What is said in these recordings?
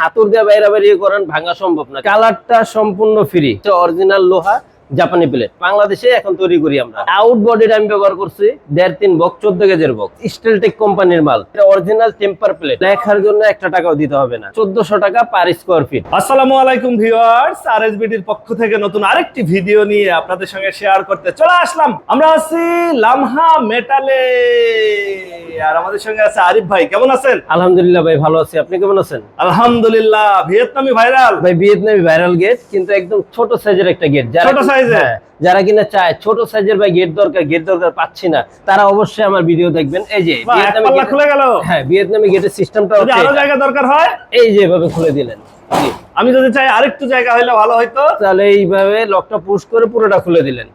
হাতুর দিয়ে বাইরে বাইরে করেন ভাঙা সম্ভব না। কালারটা সম্পূর্ণ ফ্রি অরিজিনাল লোহা জাপানি প্লেট। বাংলাদেশে এখন তৈরি করি আমরা। আউট বডিটা আমি ব্যবহার করছি দেড় তিন বক্স চোদ্দ গেজের বক্স। স্টেলটেক কোম্পানির মাল। এটা অরিজিনাল টেম্পার প্লেট লেখার জন্য একটা টাকাও দিতে হবে না। চোদ্দশো টাকা পার স্কোয়ার ফিট আসসালামু আলাইকুম ভিউয়ার্স আরএসবিডির পক্ষ থেকে নতুন আরেকটি ভিডিও নিয়ে আপনাদের সঙ্গে শেয়ার করতে চলে আসলাম। আমরা আছি লামহা মেটালে। আর আমাদের সঙ্গে আছে আরিফ ভাই। কেমন আছেন? আলহামদুলিল্লাহ ভাই ভালো আছি। আপনি কেমন আছেন? আলহামদুলিল্লাহ। ভিয়েতনামি ভাইরাল। ভাই ভিয়েতনামি ভাইরাল গেট কিন্তু একদম ছোট সাইজের একটা গেট ছোট size-এর? যারা কিনা চায় ছোট সাইজের ভাই গেট দরকার গেট দরকার পাচ্ছি না তারা অবশ্যই আমার ভিডিও দেখবেন। এই যে ভিয়েতনামি খুলে গেল। হ্যাঁ ভিয়েতনামে গেটের সিস্টেমটা হচ্ছে আরও জায়গা দরকার হয়? এই যে এভাবে খুলে দিলেন। আমি যদি চাই আরেকটু জায়গা হইলে ভালো হইতো। তাহলে এইভাবে লকটা পুশ করে পুরোটা খুলে দিলেন।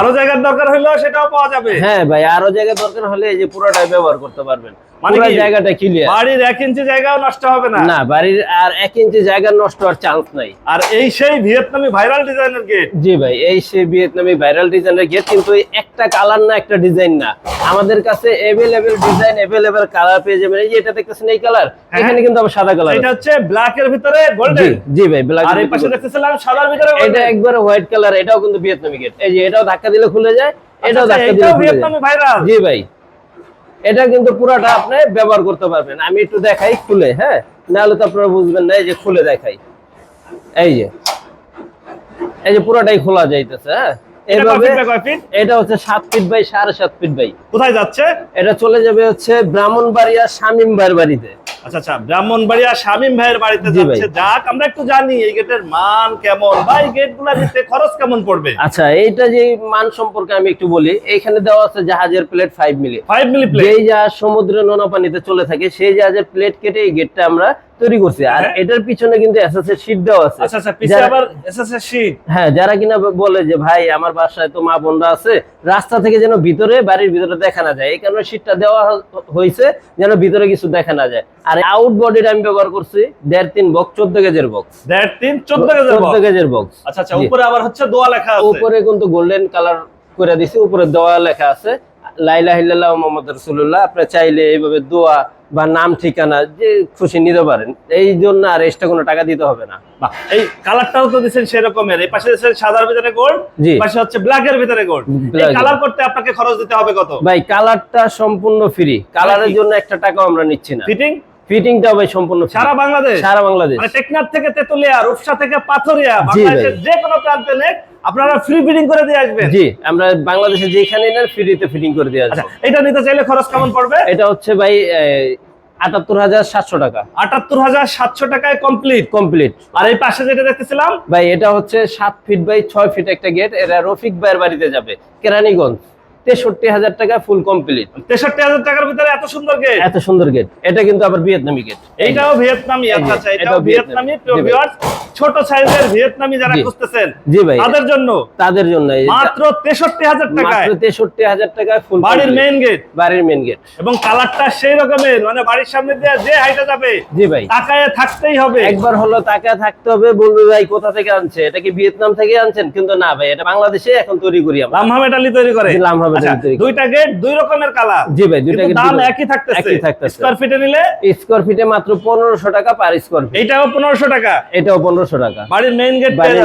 আরও জায়গার দরকার হইলেও সেটাও পাওয়া যাবে। হ্যাঁ ভাই আরও জায়গা দরকার হলে এই যে পুরোটাই ব্যবহার করতে পারবেন। মানে পুরো জায়গাটা ক্লিয়ার বাড়ির এক ইঞ্চি জায়গাও নষ্ট হবে না? না বাড়ির আর এক ইঞ্চি জায়গা নষ্ট হওয়ার চান্স নাই। আর এই সেই ভিয়েতনামি ভাইরাল ডিজাইনের গেট জি ভাই এই সে ভিয়েতনামি ভাইরাল ডিজাইনের গেট কিন্তু একটা কালার না একটা ডিজাইন না। আমাদের কাছে এভেলেবেল ডিজাইন এভেলেবেল কালার পেয়ে যাবেন। এই যে এটা দেখতেছেন এই কালার হ্যাঁ। এখানে কিন্তু আবার সাদা কালার এটা হচ্ছে ব্ল্যাক এর ভিতরে জি গোল্ডেন জি ভাই ব্ল্যাক আর এই পাশে দেখতেছিলাম সাদার ভিতরে এটা একবারে হোয়াইট কালার এটাও কিন্তু ভিয়েতনামি গেট এই যে এটাও ধাক্কা দিলে খুলে যায় এটাও আচ্ছা, ধাক্কা দিলে খুলে যায়। জি ভাই এটা কিন্তু পুরাটা আপনি ব্যবহার করতে পারবেন। আমি একটু দেখাই খুলে হ্যাঁ? নাহলে তো আপনারা বুঝবেন না এই যে খুলে দেখাই। এই যে এই যে পুরাটাই খোলা যাইতেছে হ্যাঁ? এভাবে ফিট বাই কয় ফিট? এটা হচ্ছে সাত ফিট বাই সাড়ে সাত ফিট বাই। কোথায় যাচ্ছে? এটা চলে যাবে হচ্ছে ব্রাহ্মণবাড়িয়া শামীম ভাইয়ের বাড়িতে। আচ্ছা আচ্ছা ব্রাহ্মণবাড়িয়া শামীম ভাইয়ের বাড়িতে যাচ্ছে। যাক আমরা একটু জানি এই গেটের মান কেমন। বা এই গেটগুলা খরচ কেমন পড়বে? আচ্ছা এইটা যে মান সম্পর্কে আমি একটু বলি এখানে দেওয়া আছে জাহাজের plate five milli five milli plate যেই জাহাজ সমুদ্রে নোনা পানিতে চলে থাকে সেই জাহাজের প্লেট কেটে এই গেটটা আমরা তৈরি করছি। আর হ্যাঁ। এটার পিছনে কিন্তু শীট দেওয়া আছে। আচ্ছা আচ্ছা পিছে যারা- আবার এসএসএস শীট হ্যাঁ যারা কিনা বলে যে ভাই আমার বাসায় তো মা বোনরা আছে রাস্তা থেকে যেন ভিতরে বাড়ির ভিতরে দেখা না যায়। এই কারণে শীতটা দেওয়া হয়েছে যেন ভিতরে কিছু দেখা না যায়। আর আউট বডিটা আমি ব্যবহার করছি দেড় তিন বক্স চোদ্দ গেজের বক্স দেড় তিন চোদ্দ চোদ্দ গেজের বক্স আচ্ছা আচ্ছা উপরে আবার হচ্ছে দোয়া লেখা উপরে কিন্তু গোল্ডেন কালার করে দিছি উপরে দোয়া লেখা আছে। লাইলা হিল্লাহ মোহাম্মদ রসুল্লাহ আপনি চাইলে এইভাবে দোয়া বা নাম ঠিকানা যে খুশি নিতে পারেন। এই জন্য আর এক্সট্রা কোনো টাকা দিতে হবে না। এই কালারটাও তো দিচ্ছেন সেরকমের। এই পাশে দিচ্ছেন সাদার ভিতরে গোল্ড জি। পাশে হচ্ছে ব্ল্যাক এর ভিতরে গোল্ড এই কালার করতে আপনাকে খরচ দিতে হবে কত? ভাই কালারটা সম্পূর্ণ ফ্রি কালারের? জন্য একটা টাকাও আমরা নিচ্ছি না। ফিটিং ফিটিংটা ভাই সম্পূর্ণ সারা বাংলাদেশ? সারা বাংলাদেশ। মানে টেকনাফ থেকে তেতুলিয়া রূপসা থেকে পাথরিয়া বাংলাদেশের যে কোনো প্রান্তে নেক আপনারা ফ্রি ফিটিং করে দিয়ে আসবেন। জি আমরা বাংলাদেশে যেখানে নেন ফ্রিতে ফিটিং করে দিয়ে আচ্ছা আসব। এটা নিতে চাইলে খরচ কেমন পড়বে? এটা হচ্ছে ভাই আটাত্তর হাজার সাতশো টাকা। আটাত্তর হাজার সাতশো টাকায় কমপ্লিট কমপ্লিট আর এই পাশে যেটা দেখতেছিলাম? ভাই এটা হচ্ছে সাত ফিট বাই ছয় ফিট একটা গেট এটা রফিক ভাইয়ের বাড়িতে যাবে। কেরানীগঞ্জ। তেষট্টি হাজার টাকা ফুল কমপ্লিট তেষট্টি হাজার টাকার ভিতরে এত সুন্দর গেট এত সুন্দর গেট এটা কিন্তু আবার ভিয়েতনামি গেট এইটাও ভিয়েতনামি আচ্ছা আচ্ছা এটাও ভিয়েতনামি। ছোট সাইজের ভিয়েতনামি যারা খুঁজতেছেন জি ভাই তাদের জন্য তাদের জন্য মাত্র তেষট্টি হাজার টাকায় মাত্র টাকায় ফুল বাড়ির মেইন গেট বাড়ির মেন গেট এবং কালারটা সেই রকমের মানে বাড়ির সামনে দিয়ে যে হাইটা যাবে জি ভাই। তাকায় থাকতেই হবে। একবার হলো তাকে থাকতে হবে বলবে ভাই কোথা থেকে আনছে? এটা কি ভিয়েতনাম থেকে আনছেন? কিন্তু না ভাই এটা বাংলাদেশে এখন তৈরি করি আমরা। লামহা মেটালি তৈরি করে। লামহা মেটালি আচ্ছা, তৈরি দুইটা গেট দুই রকমের কালার। জি ভাই দুইটা গেট দাম একই থাকতেছে। একই থাকতেছে। স্কয়ার ফিটে নিলে স্কোয়ার ফিটে মাত্র পনেরোশো টাকা পার স্কোয়ার ফিট এটাও পনেরোশো টাকা। এটাও পনেরোশো টাকা। বাড়ির মেইন গেট বাড়ির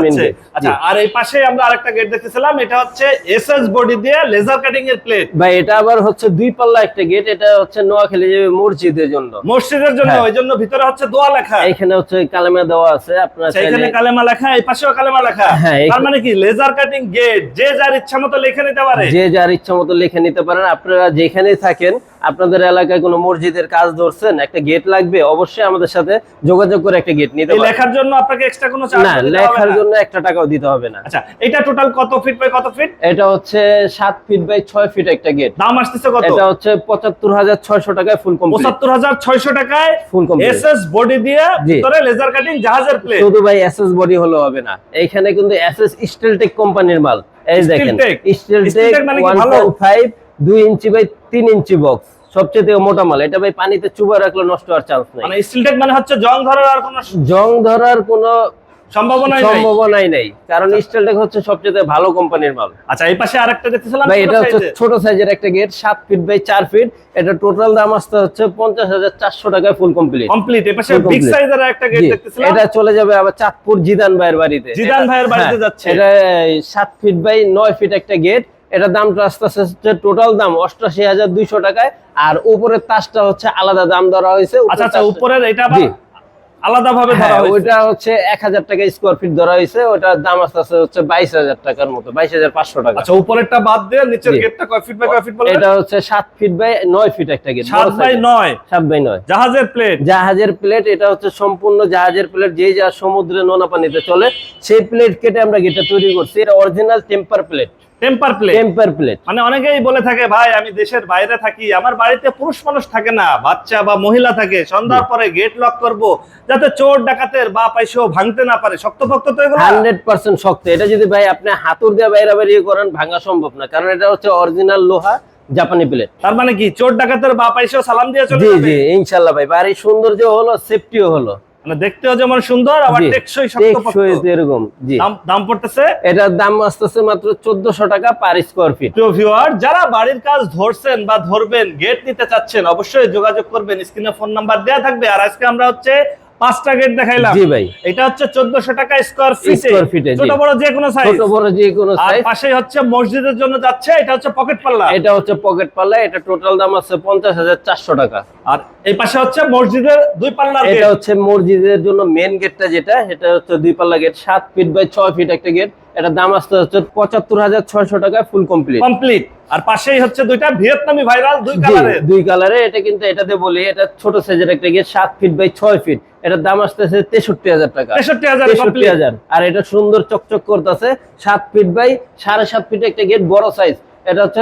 আচ্ছা আর এই পাশে আমরা আরেকটা গেট দেখতেছিলাম এটা হচ্ছে এসএস বডি দিয়ে লেজার কাটিং এর প্লেট ভাই এটা আবার হচ্ছে দুই পাল্লা একটা গেট এটা হচ্ছে নোয়াখালী মসজিদের জন্য। মসজিদের জন্য হ্যাঁ। ওই জন্য ভিতরে হচ্ছে দোয়া লেখা। এখানে হচ্ছে কালেমা দেওয়া আছে আপনার আচ্ছা, এখানে কালেমা লেখা এই পাশেও কালেমা লেখা। হ্যাঁ, তার মানে কি লেজার কাটিং গেট যে যার ইচ্ছা মতো লিখে নিতে পারে। যে যার ইচ্ছা মতো লিখে নিতে পারেন। আপনারা যেখানেই থাকেন আপনাদের এলাকায় কোনো মসজিদের কাজ ধরছেন একটা গেট লাগবে অবশ্যই আমাদের সাথে যোগাযোগ করে একটা গেট নিতে লেখার জন্য আপনাকে এক্সট্রা কোনো চার্জ না লেখার জন্য একটা টাকাও দিতে হবে না। আচ্ছা এটা টোটাল কত ফিট বাই কত ফিট এটা হচ্ছে সাত ফিট বাই ছয় ফিট একটা গেট দাম আসতেছে কত? এটা হচ্ছে পঁচাত্তর হাজার ছয়শো টাকায় ফুল কমপ্লিট পঁচাত্তর হাজার ছয়শো টাকায় ফুল কমপ্লিট এসএস বডি দিয়ে। ভিতরে লেজার কাটিং জাহাজের প্লেট শুধু ভাই এসএস বডি হলো হবে না। এইখানে কিন্তু এসএস স্টিলটেক কোম্পানির মাল। এই দেখেন? স্টিলটেক মানে কি ওয়ান ভালো? ফাইভ দুই ইঞ্চি বাই তিন ইঞ্চি বক্স সবচেয়ে মোটা মাল। এটা ভাই পানিতে চুবা রাখলে নষ্ট হওয়ার চান্স নেই। মানে মানে হচ্ছে জং ধরার আর কোনো জং ধরার কোনো সম্ভাবনাই নাই? সম্ভাবনাই নেই। কারণ স্টাইলটেক হচ্ছে সবচেয়ে ভালো কোম্পানির মাল। আচ্ছা এই পাশে আরেকটা দেখতেছিলাম ভাই এটা হচ্ছে ছোট সাইজের একটা গেট সাত ফিট বাই চার ফিট এটা টোটাল দাম আসতে হচ্ছে পঞ্চাশ হাজার চারশো টাকায় ফুল কমপ্লিট কমপ্লিট এই পাশে বিগ সাইজের একটা গেট দেখতেছিলাম। এটা চলে যাবে আবার চাঁদপুর জিদান ভাইয়ের বাড়িতে। জিদান ভাইয়ের বাড়িতে হ্যাঁ, যাচ্ছে। এটা ফিট বাই নয় ফিট একটা গেট এটা দামটা আস্তে আস্তে হচ্ছে টোটাল দাম অষ্টাশি হাজার দুইশো টাকায় আর উপরের তাসটা হচ্ছে আলাদা দাম ধরা হয়েছে উপরের আচ্ছা আচ্ছা উপরের এটা আলাদা ভাবে ধরা হ্যাঁ হয়েছে। ওইটা হচ্ছে এক হাজার টাকা স্কোয়ার ফিট ধরা হয়েছে ওটার দাম আস্তে আস্তে হচ্ছে বাইশ হাজার টাকার মতো বাইশ হাজার পাঁচশো টাকা। আচ্ছা উপরেরটা বাদ দিয়ে নিচের গেটটা কয় ফিট বাই কয় ফিট এটা হচ্ছে সাত ফিট বাই নয় ফিট একটা গেট সাত বাই নয়। সাত বাই নয়। জাহাজের প্লেট জাহাজের প্লেট এটা হচ্ছে সম্পূর্ণ জাহাজের প্লেট যে যা সমুদ্রে নোনা পানিতে চলে সেই প্লেট কেটে আমরা গেটটা তৈরি করছি এটা original temper plate temper plate temper plate মানে অনেকেই বলে থাকে ভাই আমি দেশের বাইরে থাকি আমার বাড়িতে পুরুষ মানুষ থাকে না বাচ্চা বা মহিলা থাকে সন্ধ্যার পরে গেট লক করব যাতে চোর ডাকাতের বা পাইসেও ভাঙতে না পারে। শক্তপোক্ত তো এগুলো? হান্ড্রেড পার্সেন্ট শক্ত। এটা যদি ভাই আপনি হাতুর দিয়ে বাইরে বেরিয়ে করেন ভাঙা সম্ভব না। কারণ এটা হচ্ছে অরিজিনাল লোহা জাপানি প্লেট তার মানে কি? চোর ডাকাতের বা পাইসেও সালাম দিয়ে চলে জি যাবে? জি ইনশাল্লাহ ভাই। বাড়ি সৌন্দর্য হলো সেফটিও হলো। মানে দেখতেও যেমন সুন্দর আবার টেকসই টেকসই এরকম জি। দাম দাম পড়তেছে? এটার দাম আসতেছে মাত্র চোদ্দশো টাকা পার স্কয়ার ফিট প্রিয় ভিউয়ার যারা বাড়ির কাজ ধরছেন বা ধরবেন গেট নিতে চাচ্ছেন অবশ্যই যোগাযোগ করবেন স্ক্রিনে ফোন নাম্বার দেয়া থাকবে। আর আজকে আমরা হচ্ছে পাঁচটা গেট দেখাইলাম। জি ভাই। এটা হচ্ছে চোদ্দশো টাকা স্কোয়ার ফিটে। ছোট বড় যে কোনো সাইজ ছোট বড় যে কোনো আর সাইজ পাশেই হচ্ছে মসজিদের জন্য যাচ্ছে এটা হচ্ছে পকেট পাল্লা এটা হচ্ছে পকেট পাল্লা এটা টোটাল দাম আছে পঞ্চাশ হাজার চারশো টাকা। আর এই পাশে হচ্ছে মসজিদের দুই পাল্লার এটা গেট হচ্ছে মসজিদের জন্য মেন গেটটা যেটা এটা হচ্ছে দুই পাল্লা গেট সাত ফিট বাই ছয় ফিট একটা গেট এটা দাম আসতে হচ্ছে পঁচাত্তর হাজার ছয়শো টাকায় ফুল কমপ্লিট কমপ্লিট আর পাশেই হচ্ছে দুইটা ভিয়েতনামি ভাইরাল দুই কালারে দুই কালারে এটা কিন্তু এটাতে বলি এটা ছোট সাইজের একটা গেট সাত ফিট বাই ছয় ফিট এটার দাম আসতেছে তেষট্টি হাজার টাকা। তেষট্টি হাজার আর এটা সুন্দর চকচক করতেছে সাত ফিট বাই সাড়ে সাত ফিট একটা গেট বড় সাইজ এটা হচ্ছে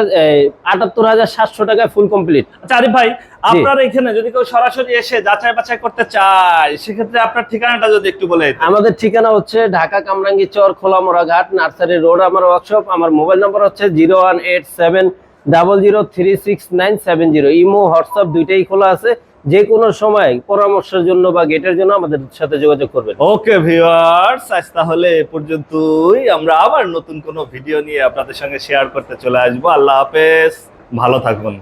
আটাত্তর হাজার সাতশো টাকায় ফুল কমপ্লিট আচ্ছা ভাই আপনার এখানে যদি কেউ সরাসরি এসে যাচাই বাছাই করতে চায় সেক্ষেত্রে আপনার ঠিকানাটা যদি একটু বলে আমাদের ঠিকানা হচ্ছে ঢাকা কামরাঙ্গি চর খোলামোড়া ঘাট নার্সারি রোড আমার ওয়ার্কশপ আমার মোবাইল নম্বর হচ্ছে zero one eight seven double zero three six nine seven zero. Imo WhatsApp দুইটাই খোলা আছে। যে কোনো সময় পরামর্শের জন্য বা গেটের জন্য আমাদের সাথে যোগাযোগ করবেন। ওকে ভিউয়ার্স, আজ তাহলে এ পর্যন্তই। আমরা আবার নতুন কোনো ভিডিও নিয়ে আপনাদের সঙ্গে শেয়ার করতে চলে আসব। আল্লাহ হাফেজ। ভালো থাকুন।